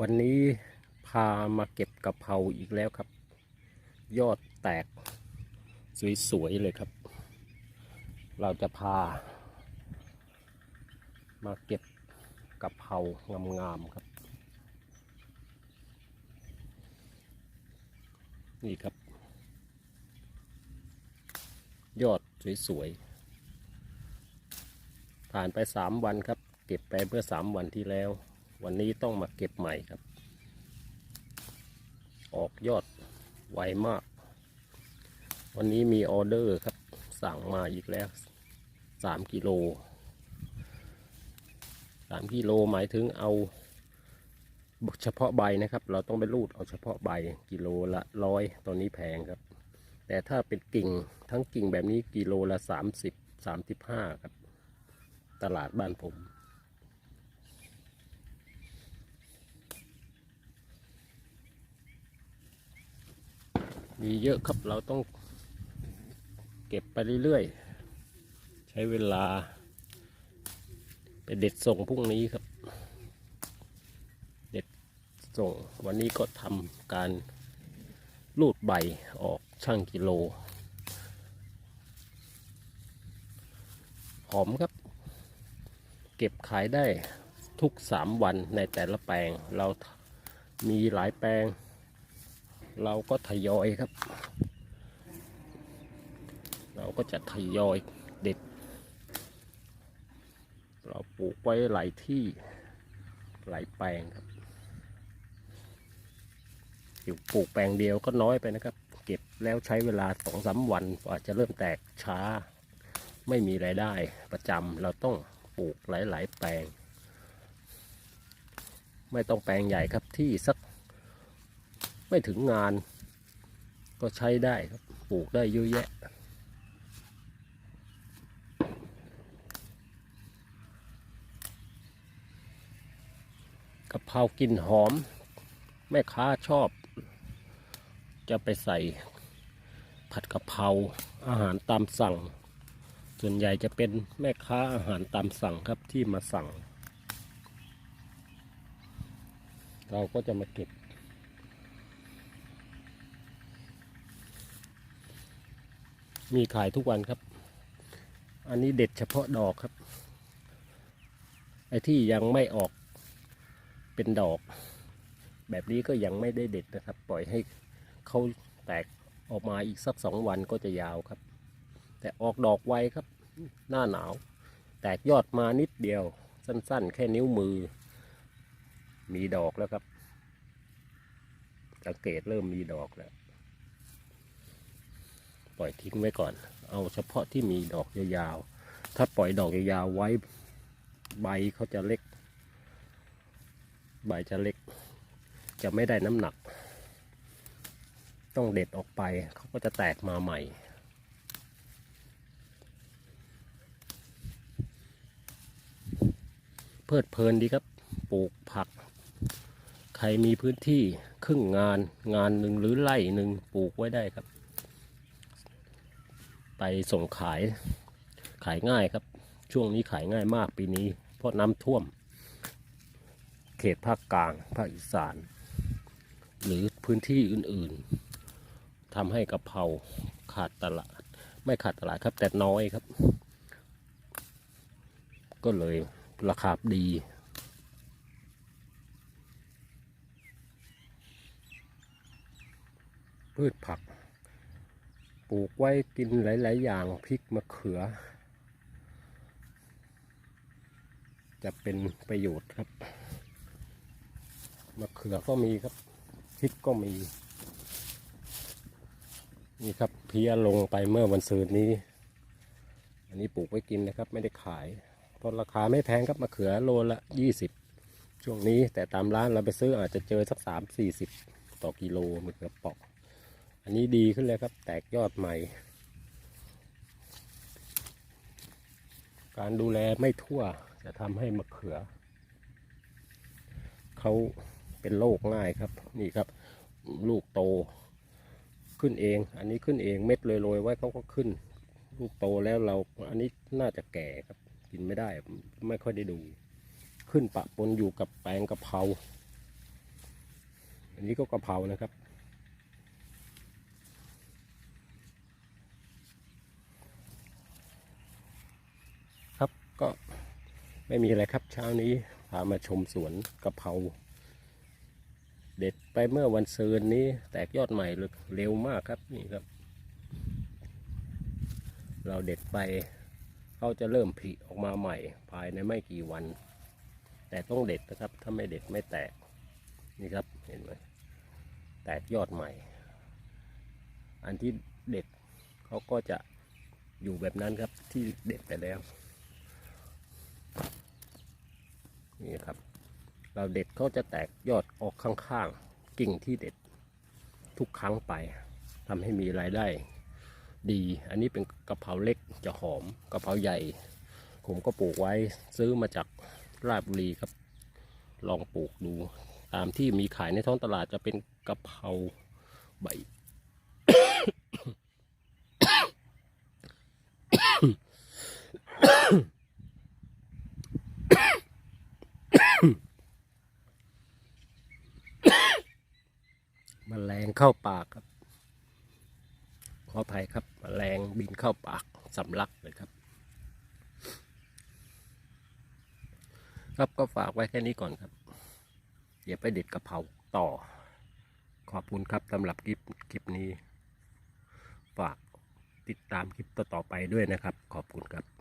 วันนี้พามาเก็บกะเพราอีกแล้วครับ ยอดแตก สวย ๆ เลยครับ เราจะพา มาเก็บกะเพรางาม ๆ ครับ นี่ครับ ยอดสวย ๆ ผ่านไปสามวันครับ เก็บไปเมื่อสามวันที่แล้ว วันนี้ต้องมาเก็บใหม่ครับ ออกยอดไวมาก วันนี้มีออเดอร์ครับ สั่งมาอีกแล้วสามกิโลสามกิโลหมายถึงเอาเฉพาะใบนะครับ เราต้องไปรูดเอาเฉพาะใบกิโลละร้อยตอนนี้แพงครับ แต่ถ้าเป็นกิ่งทั้งกิ่งแบบนี้กิโลละสามสิบสามสิบห้าครับ ตลาดบ้านผม มีเยอะครับเราต้องเก็บไปเรื่อยๆ ใช้เวลา ไปเด็ดส่งพรุ่งนี้ครับ เด็ดส่งวันนี้ก็ทำการรูดใบออกช่างกิโล หอมครับ เก็บขายได้ทุกสามวันในแต่ละแปลงเรามีหลายแปลง เราก็ทยอยครับ เราก็จะทยอยเด็ด เราปลูกไว้หลายที่หลายแปลงครับ อยู่ปลูกแปลงเดียวก็น้อยไปนะครับ เก็บแล้วใช้เวลาสองสามวันกว่าจะเริ่มแตกช้า ไม่มีรายได้ประจำเราต้องปลูกหลาย ๆ แปลง ไม่ต้องแปลงใหญ่ครับที่สัก ไม่ถึงงาน ก็ใช้ได้ครับ ปลูกได้เยอะแยะ กะเพรากลิ่นหอม แม่ค้าชอบ จะไปใส่ผัดกะเพราอาหารตามสั่ง ส่วนใหญ่จะเป็นแม่ค้าอาหารตามสั่งครับที่มาสั่ง เราก็จะมาเก็บ มีขายทุกวันครับ อันนี้เด็ดเฉพาะดอกครับ ไอ้ที่ยังไม่ออกเป็นดอก แบบนี้ก็ยังไม่ได้เด็ดนะครับ ปล่อยให้เขาแตกออกมาอีกสักสองวันก็จะยาวครับ แต่ออกดอกไวครับ หน้าหนาว แตกยอดมานิดเดียว สั้นๆ แค่นิ้วมือ มีดอกแล้วครับ สังเกตเริ่มมีดอกแล้ว ปล่อยทิ้งไว้ก่อน เอาเฉพาะที่มีดอกยาวๆ ถ้าปล่อยดอกยาวๆไว้ใบเขาจะเล็ก ใบจะเล็ก จะไม่ได้น้ำหนัก ต้องเด็ดออกไปเขาก็จะแตกมาใหม่เพลิดเพลินดีครับปลูกผัก ใครมีพื้นที่ครึ่งงานงานหนึ่งหรือไร่หนึ่งปลูกไว้ได้ครับ ไปส่งขายขายง่ายครับ ช่วงนี้ขายง่ายมากปีนี้ เพราะน้ำท่วม เขตภาคกลาง ภาคอีสาน หรือพื้นที่อื่นๆทำให้กะเพราขาดตลาด ไม่ขาดตลาดครับ แต่น้อยครับ ก็เลยราคาดีพืชผัก ปลูกไว้กินหลาย ๆ อย่างพริกมะเขือ จะเป็นประโยชน์ครับมะเขือก็มีครับพริกก็มี นี่ครับเพียลงไปเมื่อวันซืนนี้ อันนี้ปลูกไว้กินนะครับ ไม่ได้ขาย เพราะราคาไม่แพงครับมะเขือโลละยี่สิบช่วงนี้แต่ตามร้านเราไปซื้ออาจจะเจอสักสามสี่สิบต่อกิโลมะเขือเปอก อันนี้ดีขึ้นเลยครับ แตกยอดใหม่ การดูแลไม่ทั่วจะทำให้มะเขือ เขาเป็นโรคง่ายครับ นี่ครับ ลูกโตขึ้นเอง อันนี้ขึ้นเองเม็ดเลยโรยๆไว้เขาก็ขึ้น ลูกโตแล้วเรา อันนี้น่าจะแก่ครับ กินไม่ได้ไม่ค่อยได้ดู ขึ้นปะปนอยู่กับแปลงกะเพราอันนี้ก็กะเพรานะครับก็ ไม่มีอะไรครับเช้านี้พามาชมสวนกะเพราเด็ดไปเมื่อวันซืนนี้แตกยอดใหม่เลยเร็วมากครับนี่ครับ เราเด็ดไปเขาจะเริ่มผลิออกมาใหม่ ภายในไม่กี่วัน แต่ต้องเด็ดนะครับ ถ้าไม่เด็ดไม่แตกนี่ครับเห็นไหมแตกยอดใหม่ อันที่เด็ดเขาก็จะอยู่แบบนั้นครับที่เด็ดไปแล้ว นี่ครับ เราเด็ดเขาจะแตกยอดออกข้างๆ กิ่งที่เด็ดทุกครั้งไปทำให้มีรายได้ดี อันนี้เป็นกระเพราเล็กจะหอมกระเพราใหญ่ ผมก็ปลูกไว้ซื้อมาจากราชบุรีครับ ลองปลูกดู ตามที่มีขายในท้องตลาดจะเป็นกระเพราใบ มแมลงเข้าปากครับ ขออภัยครับมแมลงบินเข้าปากสำลักเลยครับ ครับก็ฝากไว้แค่นี้ก่อนครับ เดี๋ยวไปเด็ดกระเพราต่อ ขอบคุณครับสำหรับคลิปคลิปนี้ ฝากติดตามคลิปต่อๆไปด้วยนะครับ ขอบคุณครับ